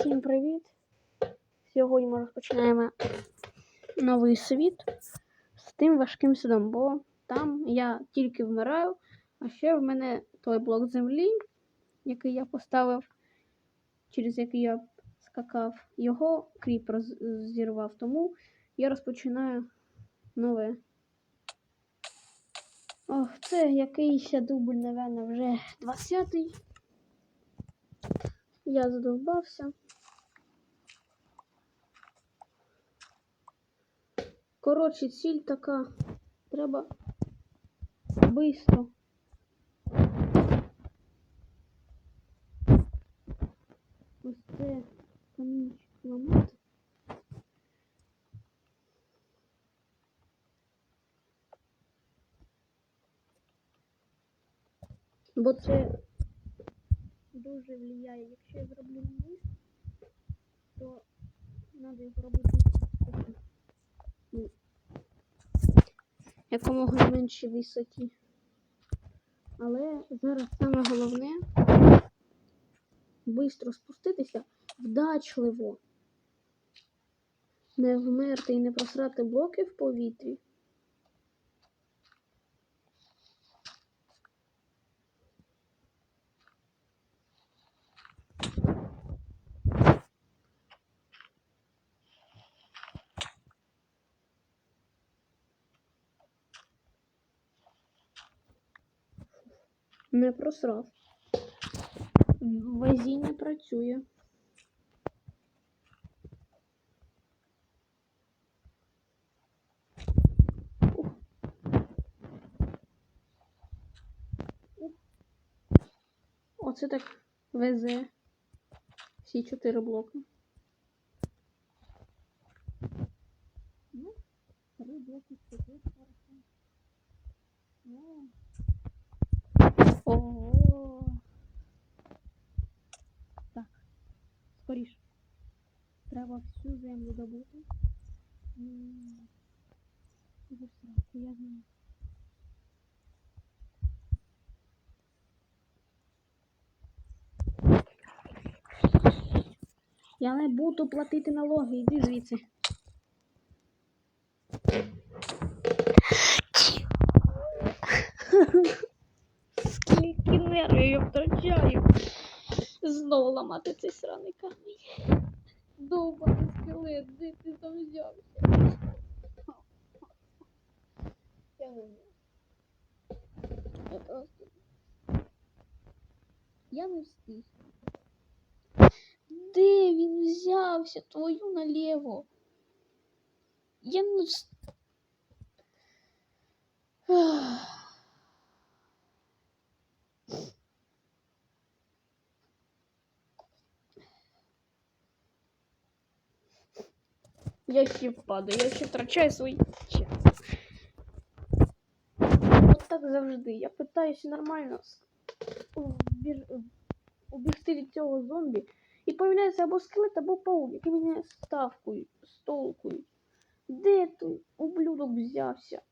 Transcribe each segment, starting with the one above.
Всім привіт! Сьогодні ми розпочинаємо новий світ з тим важким судом, бо там я тільки вмираю, а ще в мене той блок землі, який я поставив, через який я скакав, його кріп роз- зірвав. Тому я розпочинаю нове. Ох, це якийсь дубль, напевно, вже 20-й. Я задовбався. Коротше, ціль така. Треба бистро. Ось це камінчик ламати. Бо це дуже влияє. Якщо я зроблю вниз, то треба його робити якомога меншій висоті. Але зараз саме головне швидко спуститися вдачливо. Не вмерти і не просрати блоки в повітрі. Не просрав. Везіння працює. Оце так везе всі чотири блоки. Ну, три блоки чотири хорошо. Ну. Ого. Так, скоріше. Треба всю землю добути. Страшно, я знаю. Я не буду платити налоги, іди звідси. Скільки нервів я втрачаю. Знову ламати цей сраний камінь. Довбаний скелет, де ти там взявся? Я не знаю. Я просто. Я не встиг. Де він взявся? Твою наліво. Я не встиг. Я ще падаю, я ще втрачаю свій час. От так завжди. Я питаюся нормально убігти від цього зомбі. І появляється або скелет, або паук, які мене ставкують, столкують. Де той ублюдок взявся?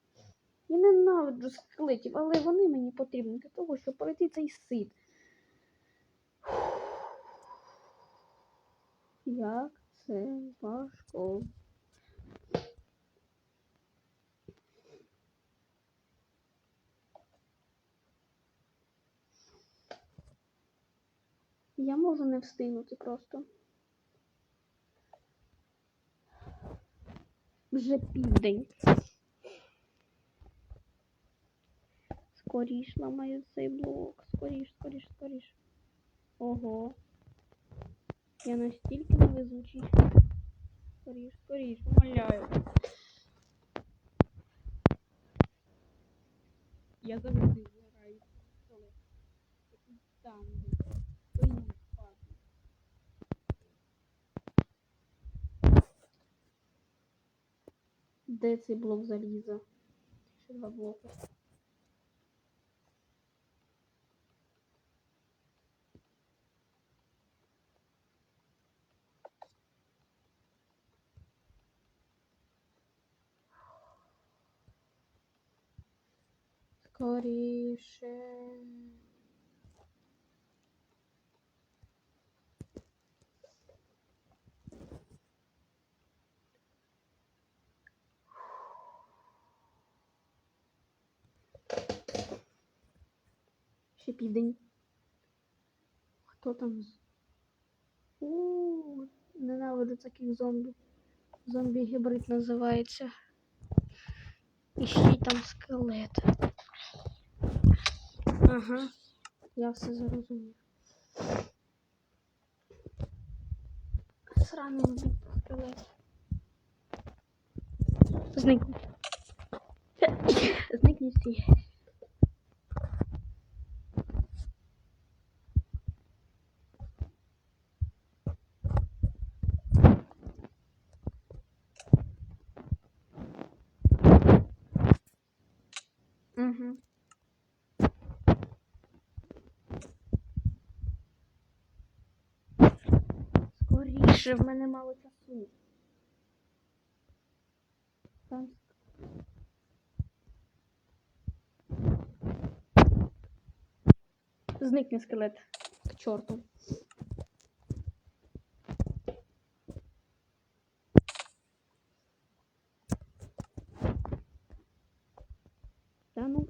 Я ненавиджу скелетів, але вони мені потрібні для того, щоб пройти цей сит. Як це важко. Я можу не встигнути просто. Вже південь. Скоріш ламаю цей блок. Скоріш, скоріш, скоріш. Ого. Я настільки невезучий. Скоріш, скоріш, умоляю. Я завжди вмираю. Там, де Ой, падаю. Де цей блок заліза? Ще два блоки. Скоріше. Південь. Хто там? У, ненавиджу таких зомбі. Зомбі-гібрид називається. І ще й там скелет. Ага, я все зрозумів. Сраний вбив скелет. Зникни. Зникни всі. Угу. Скоріше, в мене мало часу. Зникне скелет. К чорту. Та ну.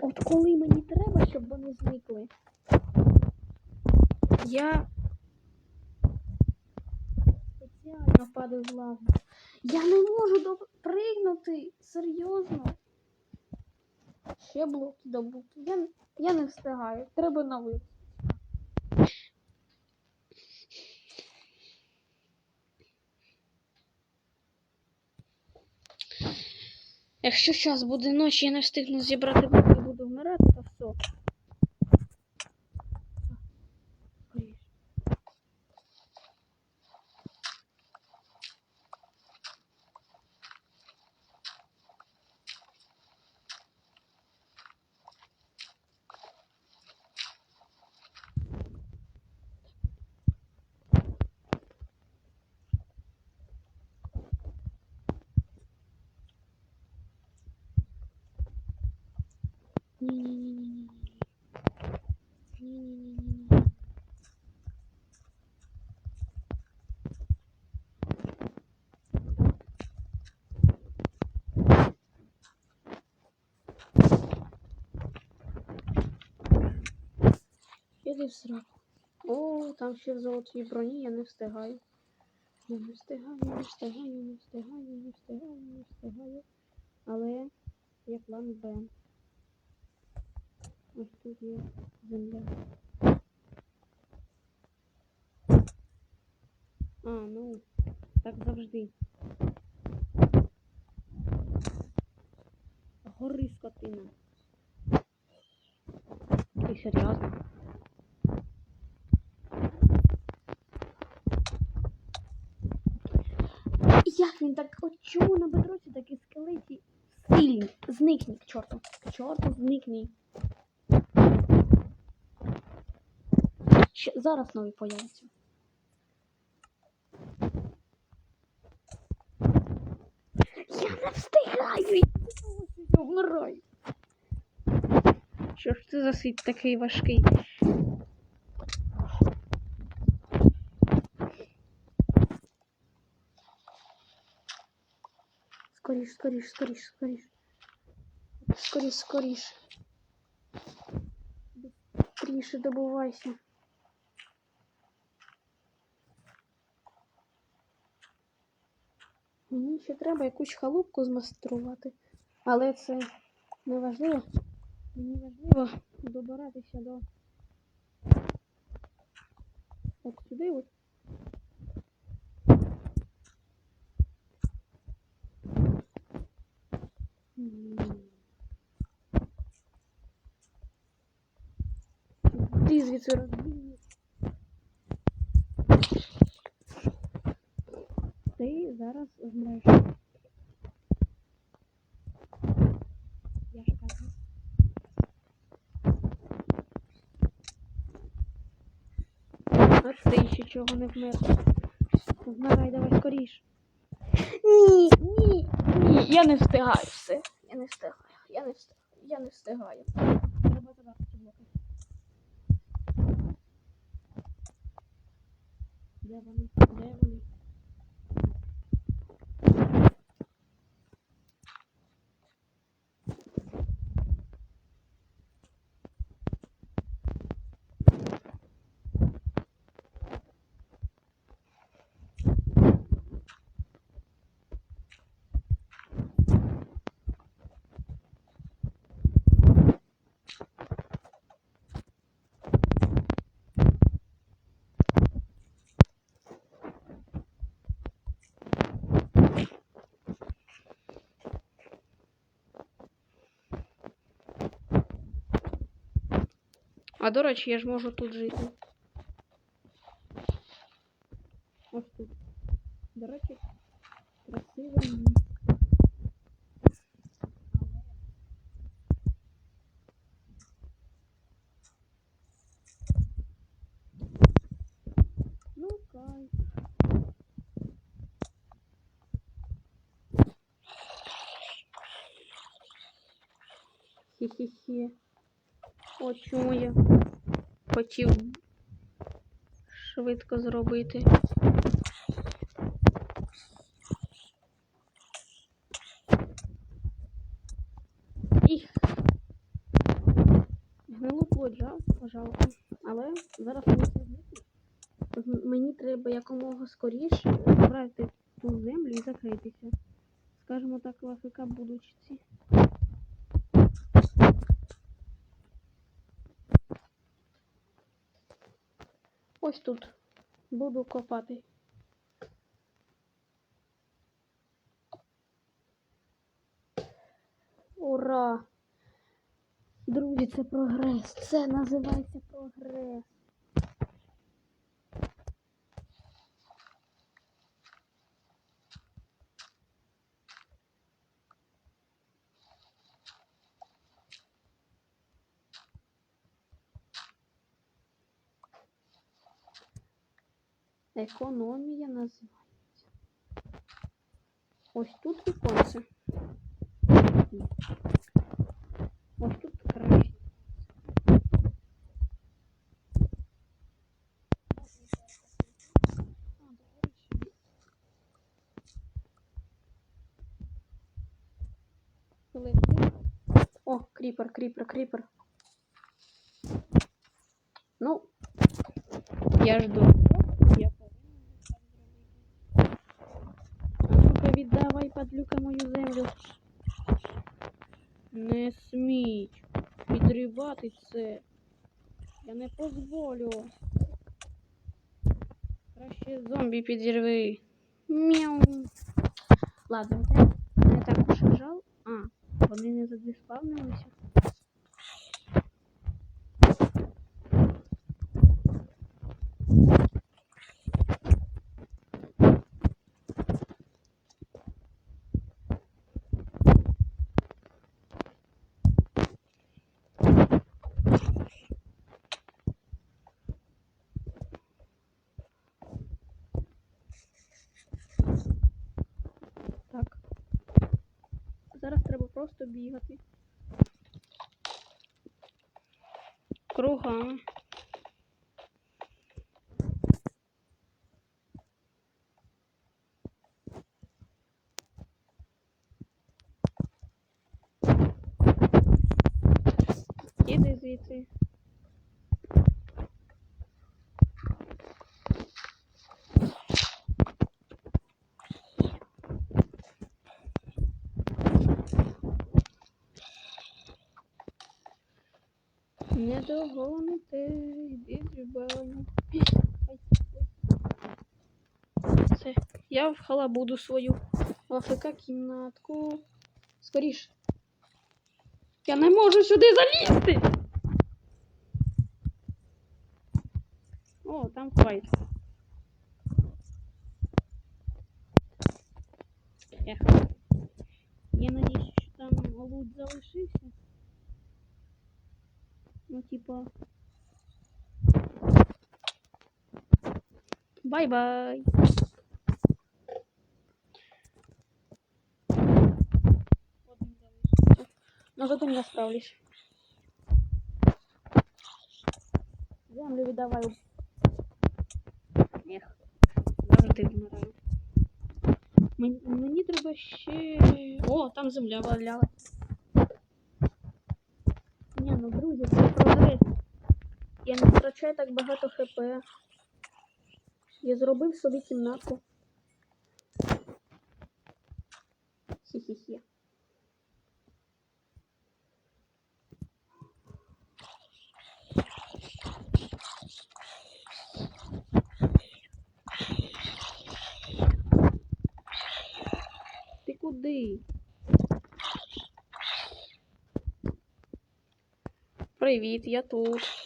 От коли мені треба, щоб вони зникли. Я спеціально падаю в лаву. Я не можу допригнути. Серйозно. Ще блоки добути. Я, я не встигаю. Треба новий. Якщо час буде ночі, я не встигну зібрати блоки буду вмирати, то все. В сраку. О, там ще в золотій броні, я не встигаю. Я не встигаю, не встигаю, не встигаю, не встигаю, не встигаю. Але є план Б. Ось тут є земля. А, ну, так завжди. Гори скотина. Ти серйозно? Як він так от чому на бедроці такі скелеті сильні? Зникни, к чорту. К чорту, зникни. Ще зараз нові появляться. Я не встигаю! Я вмираю. Що ж це за світ такий важкий? Скоріш, скоріш, скоріш, скоріш. Скоріш, скоріш. Быстріше добувайся. Мені ще треба якусь халупку змастерувати. Але це не важливо. Мені важливо добиратися до. От сюди от. Ти звідси розбій. Ти зараз вмреш. Я ж кажу. А ти ще чого не вмер. Вмирай, давай скоріш. Ні, ні, я не встигаю все. Я не встигаю, я не встигаю, я не встигаю. Треба блоки. Де вони? Де вони? А до речі, я ж можу тут жити. Ось тут. До речі, красиве місце. Ну, кайф. Хі-хі-хі. От чому я Хотів швидко зробити. Їх. Гнилу плоть жал, жалко. Але зараз мені. Мені треба якомога скоріше забрати ту землю і закритися. Скажімо так, в АФК Ось тут буду копати. Ура! Друзі, це прогрес. Це називається прогрес. Економія називається. Ось тут віконце. Ось тут краще. О, кріпер, кріпер, кріпер. Ну, я жду. Я повинен так зробити. А ну-ка віддавай, падлюка, мою землю. Не сміть підривати це. Я не дозволю. Краще зомбі підірви. Мяу. Ладно, це не так уж і жал. А, вони не задиспавнилися. Так. Зараз бігати. Кругами. Іди звідси. Не догоните, йди дрібану. Все, я в халабуду свою АФК кімнатку. Скоріше. Я не можу сюди залізти. О, там файт. Я надіюсь, що там лут залишився. Ну, типа. Бай-бай. Один залишився. Ну, зато я справлюсь. Землю віддавай. Ех, завжди вмираю. Мені, мені треба ще. О, там земля валялась. Я так багато хп. Я зробив собі кімнатку. Хі-хі-хі. Ти куди? Привіт, я тут.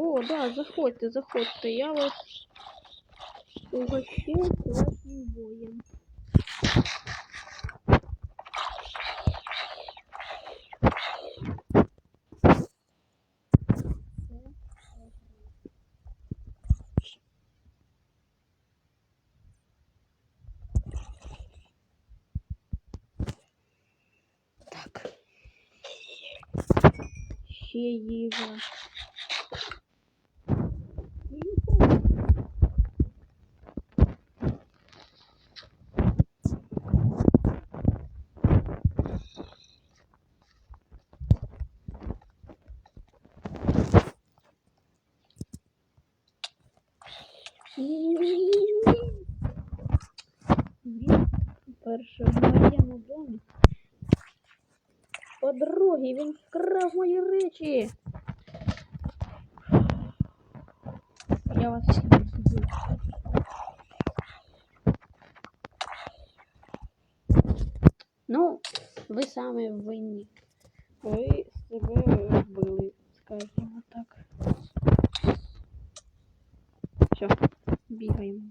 О, да, заходьте, заходьте. Я вас угощу класним боєм. Так. Ще їжа. Юху. Він, по-перше, в моєму домі. По-друге, він вкрав мої речі. Я вас всіх люблю. Ну, ви самі винні. Ви себе вбили, скажімо так. Все, бігаємо.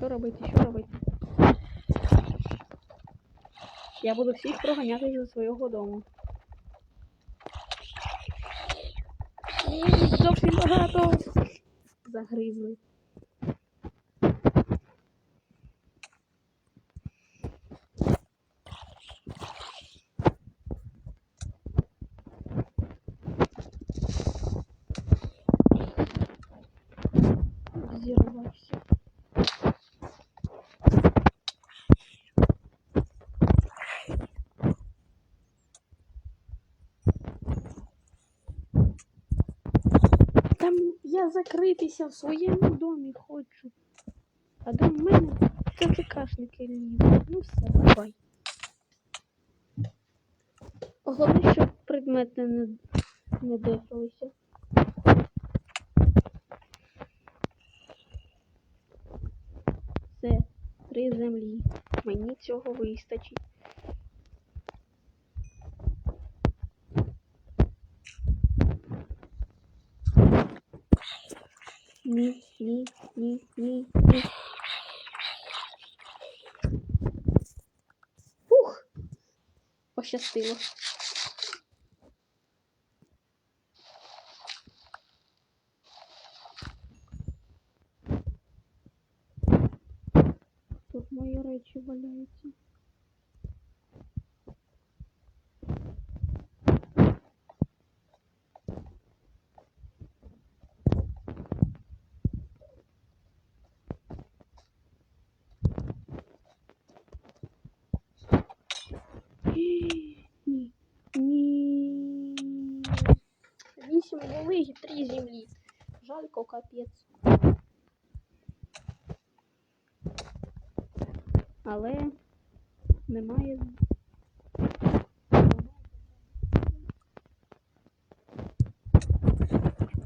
Що робити, що робити? Я буду всіх проганяти зі свого дому. Зовсім багато. Загризли. Взірвався. Там я закритися в своєму домі хочу. А дом в мене це ТЦКшники лізуть. Ну все, давай. Головне, щоб предмети не, не дихалися. Все, три землі. Мені цього вистачить. Ні, ні, ні! Пощастило. 8 були і 3 землі. Жалько капець. Але немає.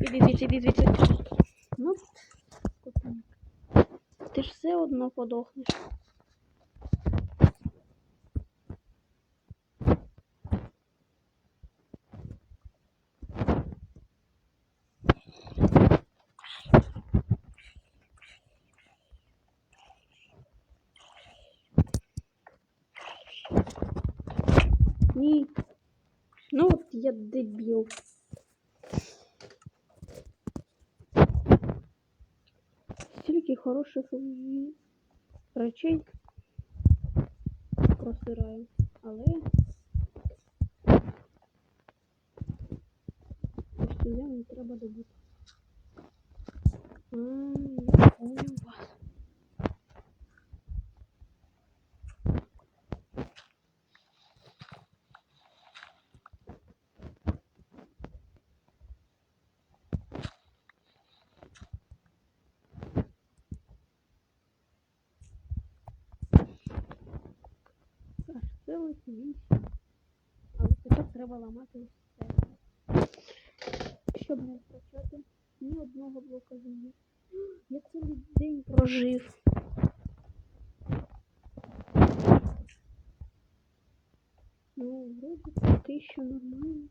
Іди звідси, іди звідси. Ну, ти ж все одно подохнеш. Ні. Ну от я дебіл. Стільки хороших в- речей просираю, але ось землю треба добути. А, я понял вас. Аж Але тепер треба ламати все. Щоб не втрачати ні одного блока землі. Я цілий день прожив. Ну, вроде поки що нормально.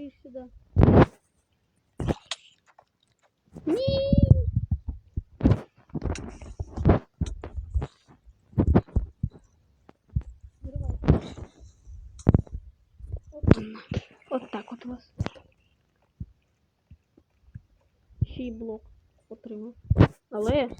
Скорее сюда. Ні! Взривай. От вона. От так от у вас. Ще й блок отримав. Але.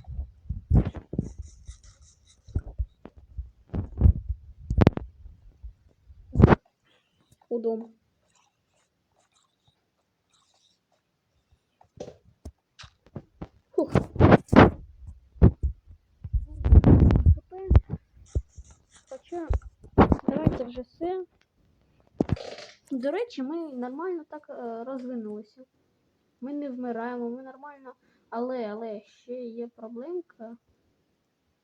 Хоча, давайте вже все. До речі, ми нормально так е, розвинулися. Ми не вмираємо, ми нормально. Але, але ще є проблемка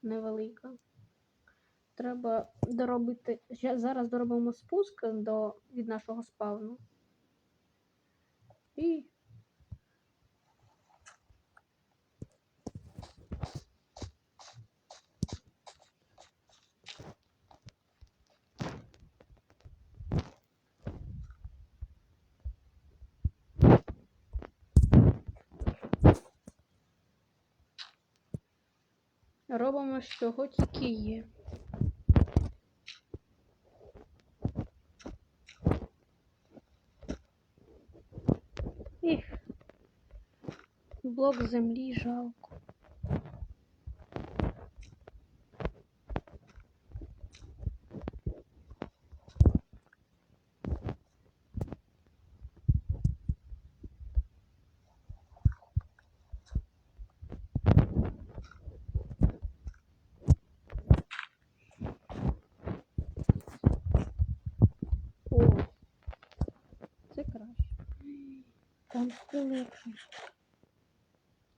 невелика. Треба доробити. Зараз доробимо спуск до, від нашого спавну. І робимо, з чого тільки є. Ех, блок землі жалко. О, це краще. Легше.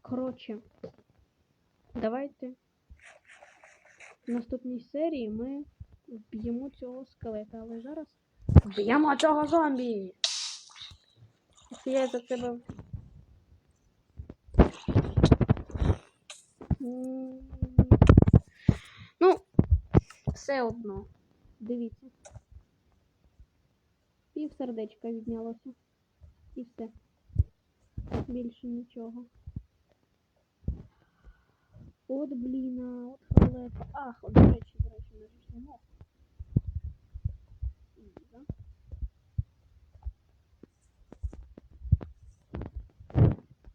Коротше, давайте в наступній серії ми вб'ємо цього скелета, але зараз вб'ємо цього зомбі. Я за тебе. Ну, все одно. Дивіться. Пів сердечка віднялося. І все. Більше нічого. От блін, а, от халепа. Ах, от, до речі, до речі, ми ж не.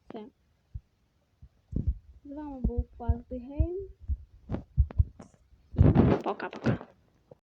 Все. З вами був the Game. Пока-пока.